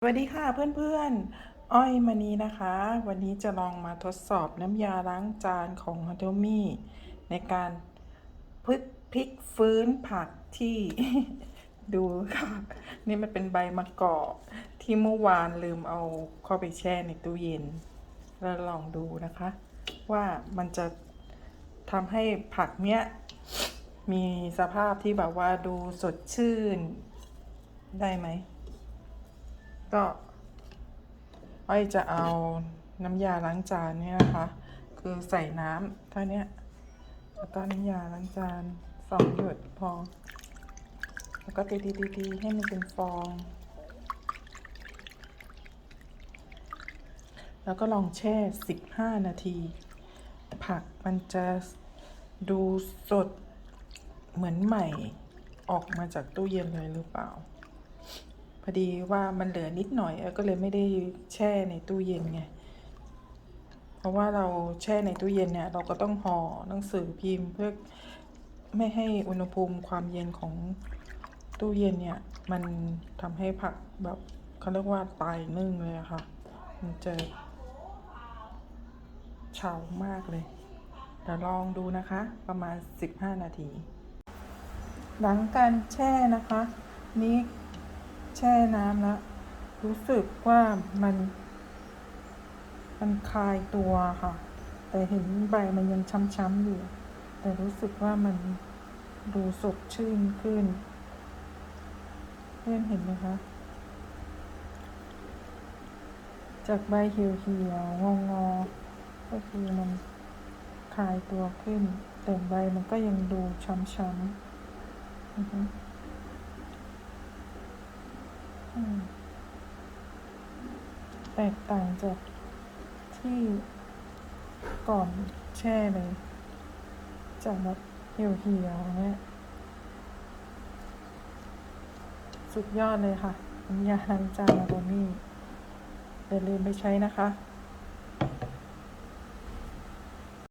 สวัสดีค่ะเพื่อนๆ อ้อยมานีนะคะ วันนี้จะลองมาทดสอบน้ำยาล้างจานของ h a d o m i ในการพลิกพลิกฟื้นผักที่ดูค่ะ นี่มันเป็นใบมะกอกที่เมื่อวานลืมเอาเข้าไปแช่ในตู้เย็น แล้วลองดูนะคะ ว่ามันจะทำให้ผักเนี้ย มีสภาพที่แบบว่าดูสดชื่นได้ไหม ก็อ้อยจะเอาน้ำยาล้างจานเนี่ยนะคะ คือใส่น้ำเท่านี้แล้วก็น้ำยาล้างจานสองหยดพอ แล้วก็ตีตีตีตีให้มันเป็นฟอง แล้วก็ลองแช่สิบห้านาที ผักมันจะดูสดเหมือนใหม่ออกมาจากตู้เย็นเลยหรือเปล่า อดีว่ามันเหลือนิดหน่อยเอ้ยก็เลยไม่ได้แช่ในตู้เย็นไง เพราะว่าเราแช่ในตู้เย็นเนี่ยเราก็ต้องห่อหนังสือพิมพ์เพื่อไม่ให้อุณหภูมิความเย็นของตู้เย็นเนี่ย มันทำให้ผักแบบเขาเรียกว่าตายนึ่งเลยอะค่ะ มันจะเฉามากเลยเดี๋ยวลองดูนะคะ ประมาณ 15 นาที หลังการแช่นะคะ นี้ แช่น้ำแล้ว รู้สึกว่ามัน มันคลายตัวค่ะ แต่เห็นใบมันยังช้ำๆอยู่ แต่รู้สึกว่ามันดูสดชื่นขึ้น เพื่อนเห็นไหมคะจากใบเหี่ยวๆงอๆก็คือมันคลายตัวขึ้น แต่ใบมันก็ยังดูช้ำๆ แตกต่างจากที่ก่อนแช่เลยจากแบบเหี่ยวๆเนี่ยสุดยอดเลยค่ะน้ำยาล้างจานอาโรมี่อย่าลืมไปใช้นะคะ